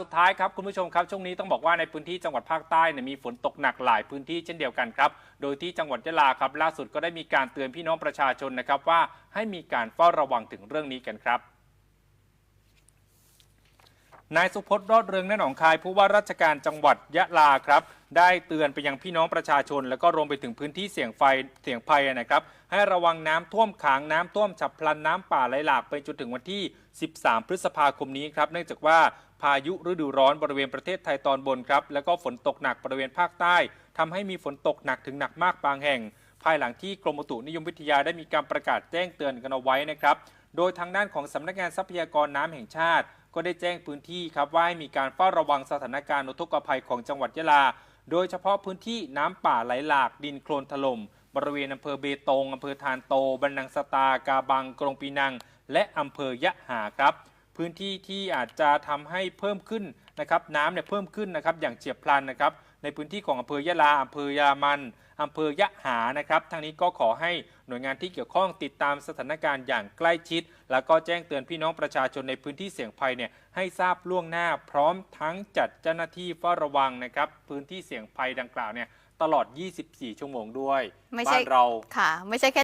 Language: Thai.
สุดท้ายครับคุณผู้ชมครับช่วงนี้ต้องบอกว่าในพื้นที่จังหวัดภาคใต้เนี่ยมีฝนตกหนักหลายพื้นที่เช่นเดียวกันครับโดยที่จังหวัดยะลาครับล่าสุดก็ได้มีการเตือนพี่น้องประชาชนนะครับว่าให้มีการเฝ้าระวังถึงเรื่องนี้กันครับ นายสุพจน์รอดเรืองแน่หนองคายผู้ว่าราชการจังหวัดยะลาครับ ได้เตือนไปยังพี่น้องประชาชน แล้วก็รวมไปถึงพื้นที่เสี่ยงไฟเสี่ยงภัยนะครับ ให้ระวังน้ำท่วมขังน้ำท่วมฉับพลันน้ำป่าไหลหลากไปจนถึงวันที่ 13 พฤษภาคมนี้ครับ เนื่องจากว่าพายุฤดูร้อนบริเวณประเทศไทยตอนบนครับ แล้วก็ฝนตกหนักบริเวณภาคใต้ทำให้มีฝนตกหนักถึงหนักมากบางแห่ง ภายหลังที่กรมอุตุนิยมวิทยาได้มีการประกาศแจ้งเตือนกันเอาไว้นะครับ โดยทางด้านของสำนักงานทรัพยากรน้ำแห่งชาติ ก็ได้แจ้งพื้นที่ครับว่าให้มีการเฝ้าระวังสถานการณ์อุทกภัยของจังหวัดยะลา โดยเฉพาะพื้นที่น้ำป่าไหลหลากดินโคลนถล่มบริเวณอำเภอเบตงอำเภอทานโต บันนังสตากาบัง กรงปีนัง และอำเภอยะหาครับ พื้นที่ที่อาจจะทำให้เพิ่มขึ้นนะครับน้ำเนี่ยเพิ่มขึ้นนะครับอย่างเฉียบพลันนะครับในพื้นที่ของอำเภอยะลาอำเภอยามัน อำเภอยะหานะครับทางนี้ก็ขอให้หน่วยงานที่เกี่ยวข้องติดตามสถานการณ์อย่างใกล้ชิด แล้วก็แจ้งเตือนพี่น้องประชาชนในพื้นที่เสี่ยงภัยเนี่ยให้ทราบล่วงหน้าพร้อมทั้งจัดเจ้าหน้าที่เฝ้าระวังนะครับพื้นที่เสี่ยงภัยดังกล่าวเนี่ยตลอด 24 ชั่วโมงด้วยไม่ใช่บ้านเราค่ะไม่ใช่แค่